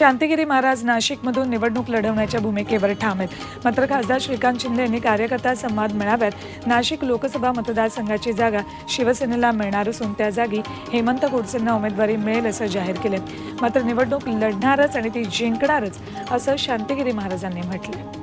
शांतिगिरी महाराज नाशिकमधून निवडणूक लढवण्याच्या भूमिकेवर ठाम आहेत. मात्र खासदार श्रीकांत शिंदे यांनी कार्यकर्ता संवाद मेळाव्यात नाशिक लोकसभा मतदारसंघाची जागा शिवसेनेला मिळणार असून त्या जागी हेमंत गोडसेंना उमेदवारी मिळेल असं जाहीर केले मात्र निवडणूक लढणारच आणि ती जिंकणारच असं शांतिगिरी महाराजांनी म्हटलं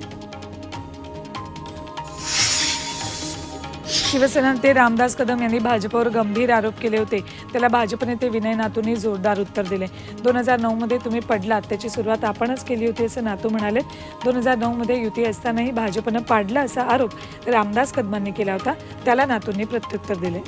शिवसेना नेते रामदास कदम यांनी भाजपवर गंभीर आरोप केले होते. त्याला भाजप नेते विनय नातूंनी जोरदार उत्तर दिले. दोन हजार नऊमध्ये तुम्ही पडलात. त्याची सुरुवात आपणच केली होती असं नातू म्हणाले. दोन हजार नऊमध्ये युती असतानाही भाजपनं पाडला असा आरोप रामदास कदमांनी केला होता. त्याला नातूंनी प्रत्युत्तर दिले.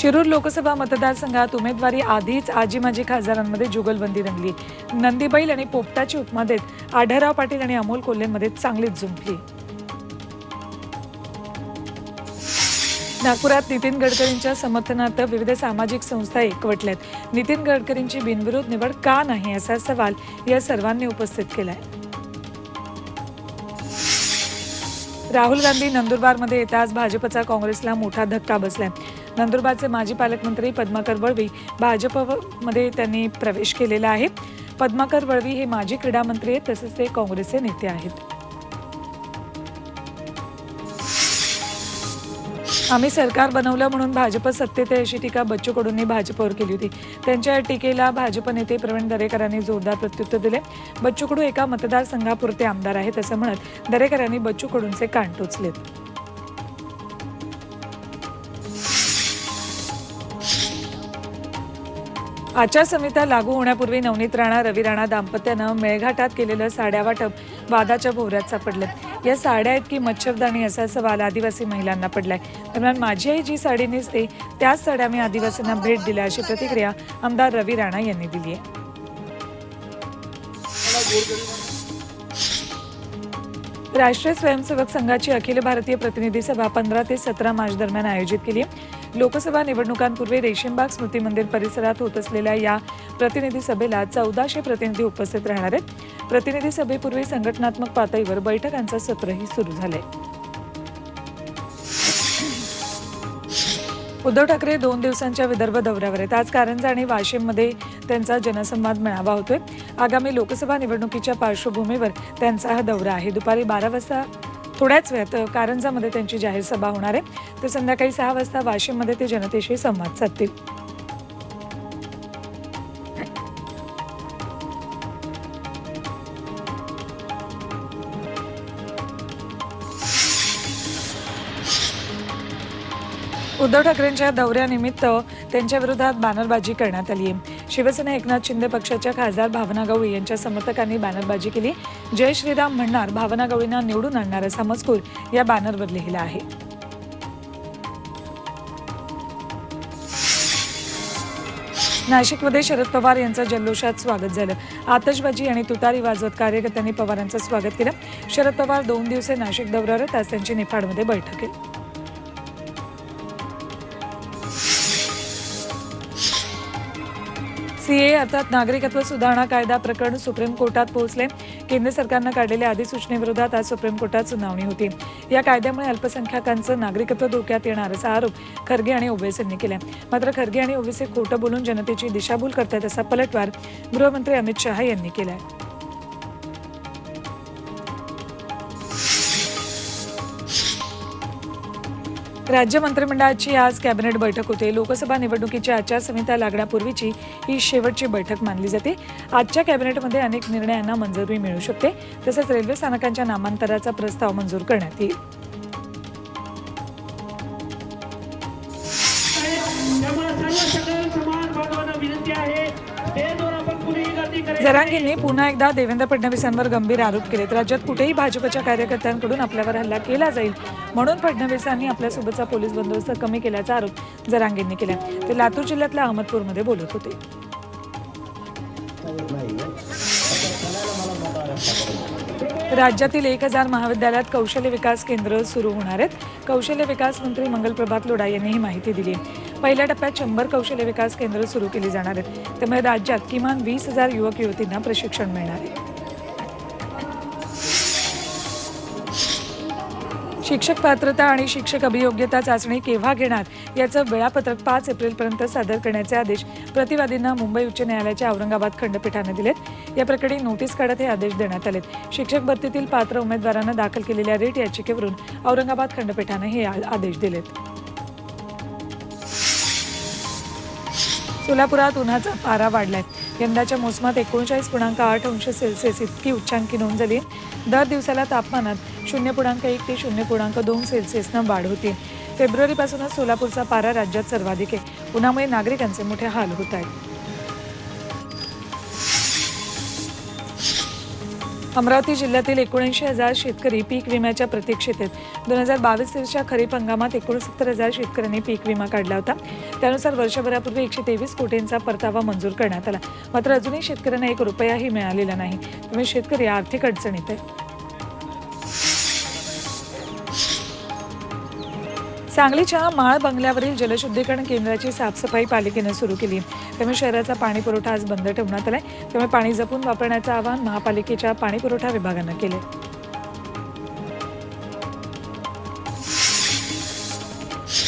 शिरूर लोकसभा मतदारसंघात उमेदवारी आधीच आजी माजी खासदारांमध्ये जुगलबंदी रंगली. नंदीबैल आणि पोपटाची उपमा देत आढळराव पाटील आणि अमोल कोल्हेमध्ये चांगलीच झुंपली. नागपुरात नितीन गडकरींच्या समर्थनार्थ विविध सामाजिक संस्था एकवटल्यात. नितीन गडकरींची बिनविरोध निवड का नाही असा सवाल या सर्वांनी उपस्थित केलाय. राहुल गांधी नंदुरबारमध्ये येताच भाजपचा काँग्रेसला मोठा धक्का बसलाय. नंदुरबारचे माजी पालकमंत्री पद्माकर वळवी भाजपमध्ये त्यांनी प्रवेश केलेला आहे. पद्माकर वळवी हे माजी क्रीडा मंत्री आहेत तसेच ते काँग्रेसचे नेते आहेत. आम्ही सरकार बनवलं म्हणून भाजप सत्तेत आहे अशी टीका बच्चू कडूंनी भाजपवर केली होती. त्यांच्या या टीकेला भाजप नेते प्रवीण दरेकरांनी जोरदार प्रत्युत्तर दिले. बच्चू कडू एका मतदारसंघापुरते आमदार आहेत असं म्हणत दरेकरांनी बच्चू कडूंचे कान टोचलेत. आचारसंहिता लागू होण्यापूर्वी नवनीत राणा रवी राणा दाम्पत्यानं मेळघाटात केलेलं साड्या वाटप वादाच्या भोवऱ्यात सापडलं. या साड्या इतकी मच्छरदाणी असा सवाल आदिवासी महिलांना पडलाय. दरम्यान माझी आई जी साडी नेसते त्याच साड्या मी आदिवासींना भेट दिल्या अशी प्रतिक्रिया आमदार रवी राणा यांनी दिली आहे. राष्ट्रीय स्वयंसेवक संघाची अखिल भारतीय प्रतिनिधी सभा पंधरा ते सतरा मार्च दरम्यान आयोजित केली. आहे लोकसभा निवडणुकांपूर्वी रेशीमबाग स्मृती मंदिर परिसरात होत असलेल्या या प्रतिनिधी सभेला चौदाशे प्रतिनिधी उपस्थित राहणार आहेत. प्रतिनिधी सभेपूर्वी संघटनात्मक पातळीवर बैठकांचं सत्रही सुरू झालंय. उद्धव ठाकरे दोन दिवसांच्या विदर्भ दौऱ्यावर आहेत. आज कारंजा आणि वाशिममध्ये त्यांचा जनसंवाद मेळावा होतोय. आगामी लोकसभा निवडणुकीच्या पार्श्वभूमीवर त्यांचा हा दौरा आहे. दुपारी बारा वाजता थोड्याच वेळात कारंजामध्ये त्यांची जाहीर सभा होणार आहे. तर संध्याकाळी सहा वाजता वाशिममध्ये ते जनतेशी संवाद साधतील. उद्धव ठाकरेंच्या दौऱ्यानिमित्त त्यांच्या विरोधात बॅनरबाजी करण्यात आली शिवसेना एकनाथ शिंदे पक्षाच्या खासदार भावना गवळी यांच्या समर्थकांनी बॅनरबाजी केली. जय श्रीराम म्हणणार भावना गवळींना निवडून आणणार असा मजकूर या बॅनरवर लिहिला आहे. नाशिकमध्ये शरद पवार यांचं जल्लोषात स्वागत झालं. आतषबाजी आणि तुतारी वाजवत कार्यकर्त्यांनी पवारांचं स्वागत केलं. शरद पवार दोन दिवसे नाशिक दौऱ्यावर आज त्यांची निफाडमध्ये बैठक आहे. सीए अर्थात नागरिकत्व सुधारणा कायदा प्रकरण सुप्रीम कोर्टात पोहोचले. केंद्र सरकारनं काढलेल्या अधिसूचनेविरोधात आज सुप्रीम कोर्टात सुनावणी होती. या कायद्यामुळे अल्पसंख्याकांचं नागरिकत्व धोक्यात येणार असा आरोप खरगे आणि ओबेसींनी केला. मात्र खरगे आणि ओवेसे खोटं बोलून जनतेची दिशाभूल करतात असा पलटवार गृहमंत्री अमित शहा यांनी केला आहे राज्य मंत्रिमंडळाची आज कॅबिनेट बैठक होते. लोकसभा निवडणुकीची आचारसंहिता लागण्यापूर्वीची ही शेवटची बैठक मानली जाते. आजच्या कॅबिनेटमध्ये अनेक निर्णयांना मंजुरी मिळू शकते. तसंच रेल्वे स्थानकांच्या नामांतराचा प्रस्ताव मंजूर करण्यात येईल. जरांगींनी पुन्हा एकदा देवेंद्र फडणवीसांवर गंभीर आरोप केलेत राज्यात कुठेही भाजपच्या कार्यकर्त्यांकडून आपल्यावर हल्ला केला जाईल म्हणून फडणवीसांनी आपल्यासोबतचा पोलीस बंदोबस्त कमी केल्याचा आरोप जरांगींनी केला. ते लातूर जिल्ह्यातल्या अहमदपूरमध्ये बोलत होते. राज्यातील एक हजार महाविद्यालयात कौशल्य विकास केंद्र सुरू होणार आहेत. कौशल्य विकास मंत्री मंगल प्रभात लोढा यांनी ही माहिती दिली आहे. पहिल्या टप्प्यात शंभर कौशल्य विकास केंद्र सुरू केली जाणार आहेत. त्यामुळे राज्यात किमान वीस हजार युवक युवतींना प्रशिक्षण मिळणार आहे. शिक्षक पात्रता आणि शिक्षक अभियोग्यता चाचणी केव्हा घेणार याचं वेळापत्रक पाच एप्रिलपर्यंत सादर करण्याचे आदेश प्रतिवादींना मुंबई उच्च न्यायालयाच्या औरंगाबाद खंडपीठाने दिलेत. या प्रकरणी नोटीस काढत हे आदेश देण्यात आलेत. शिक्षक भरतीतील पात्र उमेदवारांना दाखल केलेल्या रेट याचिकेवरून औरंगाबाद खंडपीठाने हे आदेश दिलेत. सोलापुरात उन्हाचा पारा वाढलाय. यंदाच्या मोसमात एकोणचाळीस पूर्णांक आठ अंश सेल्सिअस इतकी उच्चांकी नोंद झाली. दर दिवसाला तापमानात शून्य पूर्णांक एक ते शून्य पूर्णांक दोन सेल्सिअसनं वाढ होती. फेब्रुवारीपासूनच सोलापूरचा पारा राज्यात सर्वाधिक आहे. उन्हामुळे नागरिकांचे मोठे हाल होत आहेत. अमरावती जिल्ह्यातील एकोणऐंशी हजार शेतकरी पीक विम्याच्या प्रतीक्षेत आहेत. दोन हजार बावीस तेवीसच्या खरीप हंगामात एकोणसत्तर हजार शेतकऱ्यांनी पीक विमा काढला होता. त्यानुसार वर्षभरापूर्वी एकशे तेवीस कोटींचा परतावा मंजूर करण्यात आला. मात्र अजूनही शेतकऱ्यांना एक रुपयाही मिळालेला नाही. त्यामुळे शेतकरी आर्थिक अडचणीत आहे सांगलीच्या माळ बंगल्यावरील जलशुद्धीकरण केंद्राची साफसफाई पालिकेनं सुरू केली. त्यामुळे शहराचा पाणी पुरवठा आज बंद ठेवण्यात आलाय. त्यामुळे पाणी जपून वापरण्याचं आवाहन महापालिकेच्या पाणी पुरवठा विभागानं केलं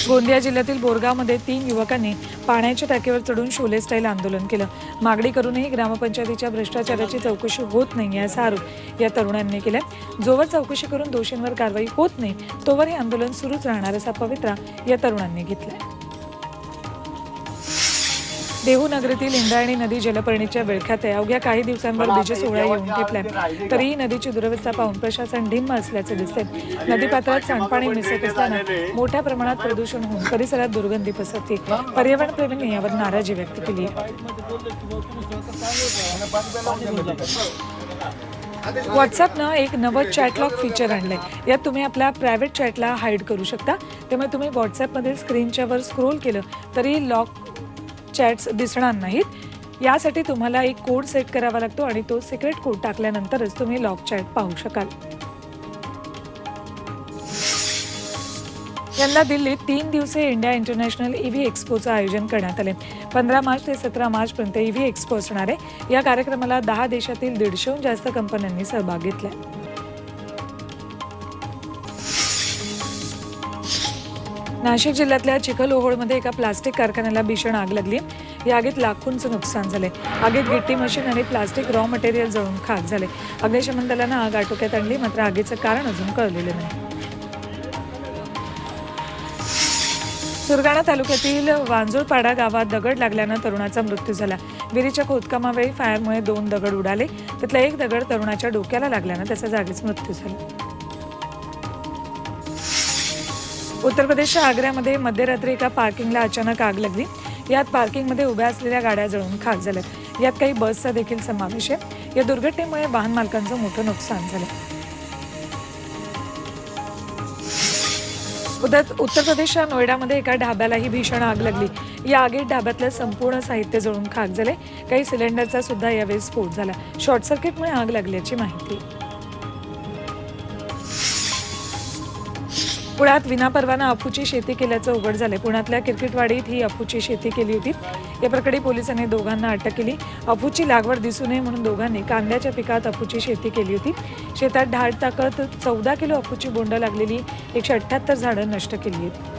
गोंदिया जिल्ह्यातील बोरगावमध्ये तीन युवकांनी पाण्याच्या टाकीवर चढून शोले स्टाईल आंदोलन केलं. मागणी करूनही ग्रामपंचायतीच्या भ्रष्टाचाराची चौकशी होत नाही असा आरोप या तरुणांनी केला जोवर चौकशी करून दोषींवर कारवाई होत नाही तोवर हे आंदोलन सुरूच राहणार असा पवित्रा या तरुणांनी घेतलाय. देहू नगरीतील इंद्रायणी नदी जलपर्णीच्या विळख्यात आहे. अवघ्या काही दिवसांवर बीज सोहळा येऊन ठेपलाय तरीही नदीची दुरवस्था पाहून प्रशासन ढिम्म असल्याचे दिसते. नदीपात्रात सांडपाणी मिसळत असताना मोठ्या प्रमाणात प्रदूषण होऊन परिसरात दुर्गंधी पसरते. पर्यावरण प्रेमींनी यावर नाराजी व्यक्त केली. व्हॉट्सअपनं एक नवं चॅटलॉक फीचर आणलंय. यात तुम्ही आपल्या प्रायव्हेट चॅटला हाईड करू शकता. त्यामुळे तुम्ही व्हॉट्सॲपमध्ये स्क्रीनच्या वर स्क्रोल केलं तरी लॉक चॅट्स दिसणार नाहीत. यासाठी तुम्हाला एक कोड सेट करावा लागतो आणि तो सिक्रेट कोड टाकल्यानंतरच तुम्ही लॉक चॅट पाहू शकाल. यंदा दिल्लीत तीन दिवसीय इंडिया इंटरनॅशनल ईव्ही एक्स्पोचं आयोजन करण्यात आले पंधरा मार्च ते सतरा मार्चपर्यंत ईव्ही एक्स्पो असणार आहे. या कार्यक्रमाला दहा देशातील दीडशेहून जास्त कंपन्यांनी सहभाग घेतलाय. नाशिक जिल्ह्यातल्या चिखलओहोळमध्ये एका प्लास्टिक कारखान्याला भीषण आग लागली. या आगीत लाखोंचं नुकसान झाले. आगीत गिट्टी मशीन आणि प्लास्टिक रॉ मटेरियल जळून खाक झाले. अग्निशमन दलानं आग आटोक्यात आणली मात्र आगीचं कारण अजून कळलेलं नाही. सुरगाणा तालुक्यातील वांजुळपाडा गावात दगड लागल्यानं तरुणाचा मृत्यू झाला. विहिरीच्या खोदकामावेळी फायरमुळे दोन दगड उडाले. त्यातला एक दगड तरुणाच्या डोक्याला लागल्यानं त्याचा जागीच मृत्यू झाला. उत्तर प्रदेशच्या आग्र्यामध्ये मध्यरात्री एका पार्किंगला अचानक आग लागली. यात पार्किंगमध्ये उभ्या असलेल्या गाड्या जळून खाक झाल्या. यात काही बसचा देखील समावेश आहे. या दुर्घटनेमुळे वाहन मालकांचं मोठं नुकसान झालं. उद्या उत्तर प्रदेशच्या नोएडामध्ये एका ढाब्यालाही भीषण आग लागली. या आगीत ढाब्यातलं संपूर्ण साहित्य जळून खाक झाले. काही सिलेंडरचा सुद्धा यावेळी स्फोट झाला. शॉर्ट सर्किटमुळे आग लागल्याची माहिती. पुण्यात विनापरवाना अफूची शेती केल्याचं उघड झालंय. पुण्यातल्या क्रिकेटवाडीत ही अफूची शेती केली होती. या प्रकरणी पोलिसांनी दोघांना अटक केली. अफूची लागवड दिसू नये म्हणून दोघांनी कांद्याच्या पिकात अफूची शेती केली होती. शेतात ढाळ टाकत चौदा किलो अफूची बोंड लागलेली. एकशे अठ्ठ्याहत्तर झाडं नष्ट केली आहेत.